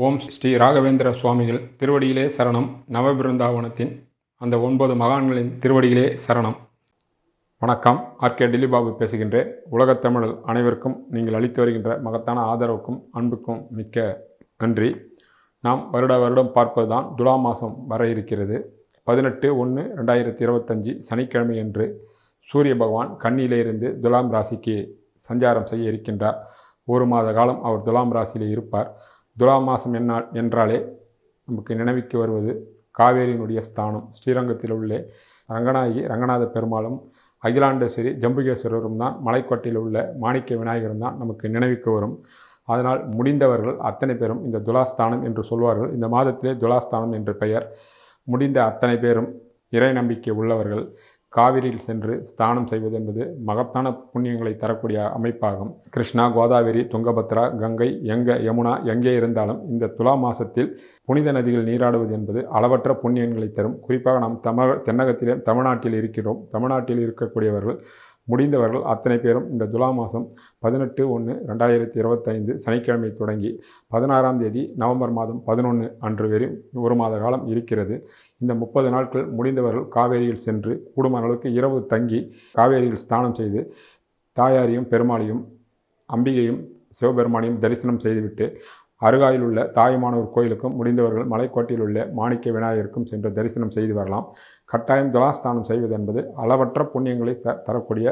ஓம் ஸ்ரீ ராகவேந்திர சுவாமிகள் திருவடியிலே சரணம். நவபிருந்தாவனத்தின் அந்த ஒன்பது மகான்களின் திருவடியிலே சரணம். வணக்கம். ஆர்கே டிலிபாபு பேசுகின்றேன். உலகத் தமிழர் அனைவருக்கும் நீங்கள் அளித்து வருகின்ற மகத்தான ஆதரவுக்கும் அன்புக்கும் மிக்க நன்றி. நாம் வருட வருடம் பார்ப்பதுதான் துலா மாதம் வர இருக்கிறது. பதினெட்டு ஒன்று ரெண்டாயிரத்தி இருபத்தஞ்சி சனிக்கிழமை அன்று சூரிய பகவான் கண்ணியிலிருந்து துலாம் ராசிக்கு சஞ்சாரம் செய்ய இருக்கின்றார். ஒரு மாத காலம் அவர் துலாம் ராசியில் இருப்பார். துலா மாதம் என்ன என்றாலே நமக்கு நினைவுக்கு வருவது காவேரியினுடைய ஸ்தானம். ஸ்ரீரங்கத்தில் உள்ளே ரங்கநாயகி ரங்கநாத பெருமாளும் அகிலாண்டேஸ்வரி ஜம்புகேஸ்வரரும் தான் மலைக்கோட்டையில் உள்ள மாணிக்க விநாயகரும் தான் நமக்கு நினைவுக்கு வரும். அதனால் முடிந்தவர்கள் அத்தனை பேரும் இந்த துலாஸ்தானம் என்று சொல்வார்கள். இந்த மாதத்திலே துலாஸ்தானம் என்று பெயர். முடிந்த அத்தனை பேரும் இறை நம்பிக்கை உள்ளவர்கள். காவிரியில் சென்று ஸ்தானம் செய்வது என்பது மகத்தான புண்ணியங்களை தரக்கூடிய அமைப்பாகும். கிருஷ்ணா கோதாவரி துங்கபத்ரா கங்கை எங்க யமுனா எங்கே இருந்தாலும் இந்த துலா மாசத்தில் புனித நதிகள் நீராடுவது என்பது அளவற்ற புண்ணியங்களை தரும். குறிப்பாக நாம் தமிழ் தென்னகத்திலே தமிழ்நாட்டில் இருக்கிறோம். தமிழ்நாட்டில் இருக்கக்கூடியவர்கள் முடிந்தவர்கள் அத்தனை பேரும் இந்த துலா மாதம் பதினெட்டு ஒன்று ரெண்டாயிரத்தி இருபத்தைந்து சனிக்கிழமை தொடங்கி பதினாறாம் தேதி நவம்பர் மாதம் பதினொன்று அன்று வரை ஒரு மாத காலம் இருக்கிறது. இந்த முப்பது நாட்கள் முடிந்தவர்கள் காவேரியில் சென்று கூடுமான அளவுக்கு இரவு தங்கி காவேரியில் ஸ்நானம் செய்து தாயாரையும் பெருமாளையும் அம்பிகையும் சிவபெருமானையும் தரிசனம் செய்துவிட்டு அருகாயில் உள்ள தாயுமானவர் கோயிலுக்கும் முடிந்தவர்கள் மலைக்கோட்டையில் உள்ள மாணிக்க விநாயகருக்கும் சென்று தரிசனம் செய்து வரலாம். கட்டாயம் துலாஸ்தானம் செய்வது என்பது அளவற்ற புண்ணியங்களை ச தரக்கூடிய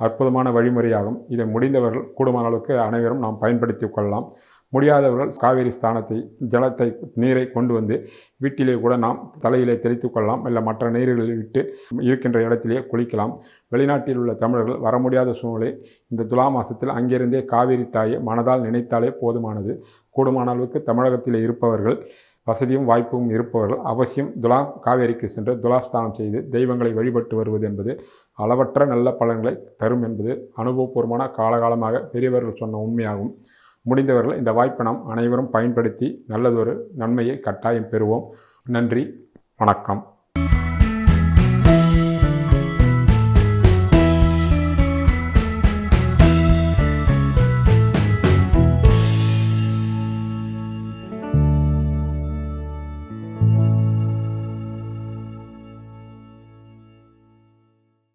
அற்புதமான வழிமுறையாகும். இதை முடிந்தவர்கள் கூடுமான அளவுக்கு அனைவரும் நாம் பயன்படுத்தி கொள்ளலாம். முடியாதவர்கள் காவேரி ஸ்தானத்தை ஜலத்தை நீரை கொண்டு வந்து வீட்டிலே கூட நாம் தலையிலே தெளித்து கொள்ளலாம். இல்லை மற்ற நீர்களில் விட்டு இருக்கின்ற இடத்திலேயே குளிக்கலாம். வெளிநாட்டில் உள்ள தமிழர்கள் வர முடியாத சூழ்நிலை இந்த துலா மாதத்தில் அங்கிருந்தே காவேரி தாயை மனதால் நினைத்தாலே போதுமானது. கூடுமான அளவுக்கு தமிழகத்தில் இருப்பவர்கள் வசதியும் வாய்ப்பும் இருப்பவர்கள் அவசியம் துலா காவேரிக்கு சென்று துலாஸ்தானம் செய்து தெய்வங்களை வழிபட்டு வருவது என்பது அளவற்ற நல்ல பலன்களை தரும் என்பது அனுபவபூர்வமான காலகாலமாக பெரியவர்கள் சொன்ன உண்மையாகும். முடிந்தவர்கள் இந்த வாய்ப்பை நாம் அனைவரும் பயன்படுத்தி நல்லதொரு நன்மையை கட்டாயம் பெறுவோம். நன்றி. வணக்கம்.